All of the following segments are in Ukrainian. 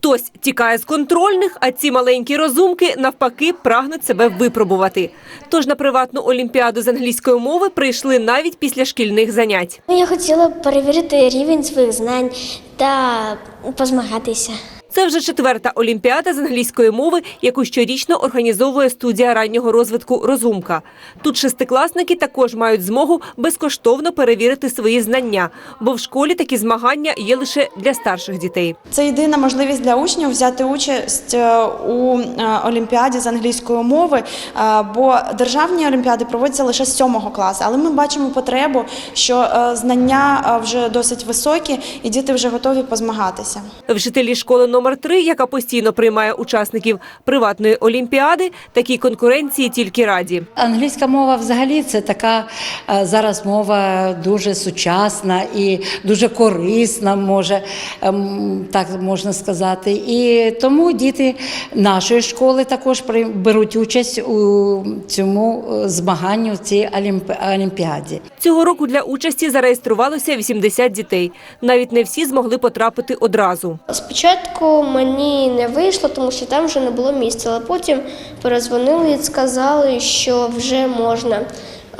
Хтось тікає з контрольних, а ці маленькі розумки навпаки прагнуть себе випробувати. Тож на приватну олімпіаду з англійської мови прийшли навіть після шкільних занять. Ну, Я хотіла перевірити рівень своїх знань та позмагатися. Це вже четверта олімпіада з англійської мови, яку щорічно організовує студія раннього розвитку Розумка. Тут шестикласники також мають змогу безкоштовно перевірити свої знання, бо в школі такі змагання є лише для старших дітей. Це єдина можливість для учнів взяти участь е, у е, олімпіаді з англійської мови, е, бо державні олімпіади проводяться лише з сьомого класу. Але ми бачимо потребу, що знання вже досить високі, і діти вже готові позмагатися. Вчителі школи номер 3 яка постійно приймає учасників приватної олімпіади, такій конкуренції тільки раді. Англійська мова взагалі це така е, зараз мова дуже сучасна і дуже корисна, може ем, так можна сказати. І тому діти нашої школи також беруть участь у цьому е, змаганні, цій олімпі- олімпіаді. Цього року для участі зареєструвалося 80 дітей. Навіть не всі змогли потрапити одразу. Спочатку мені не вийшло, тому що там вже не було місця, але потім перезвонили і сказали, що вже можна.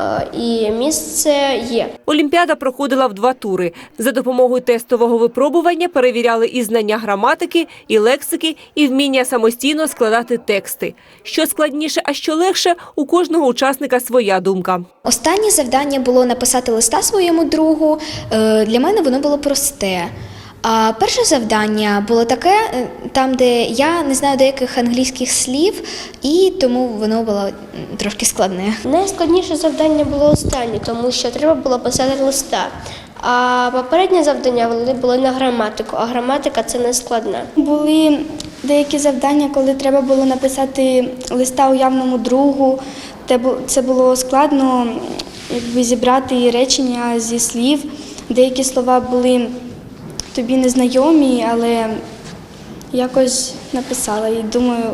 Е, І місце є. Олімпіада проходила в два тури. За допомогою тестового випробування перевіряли і знання граматики, і лексики, і вміння самостійно складати тексти. Що складніше, а що легше, у кожного учасника своя думка. Останнє завдання було написати листа своєму другу. Е, Для мене воно було просте. А перше завдання було таке, е, там, де я не знаю деяких англійських слів, і тому воно було трошки складне. Найскладніше завдання було останнє, тому що треба було писати листа. А попереднє завдання вони були на граматику, а граматика це не складна. Були деякі завдання, коли треба було написати листа уявному другу. Те бу- Це було складно якби, зібрати речення зі слів. Деякі слова були тобі незнайомі, але якось написала і думаю,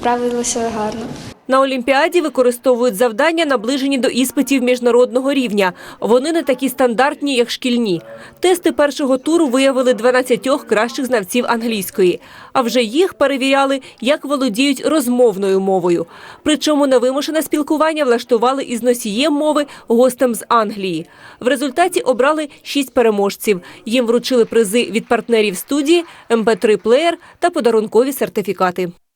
справилася гарно. На Олімпіаді використовують завдання, наближені до іспитів міжнародного рівня. Вони не такі стандартні, як шкільні. Тести першого туру виявили 12 кращих знавців англійської. А вже їх перевіряли, як володіють розмовною мовою. Причому невимушене спілкування влаштували із носієм мови гостем з Англії. В результаті обрали шість переможців. Їм вручили призи від партнерів студії, МП3 плеєр та подарункові сертифікати.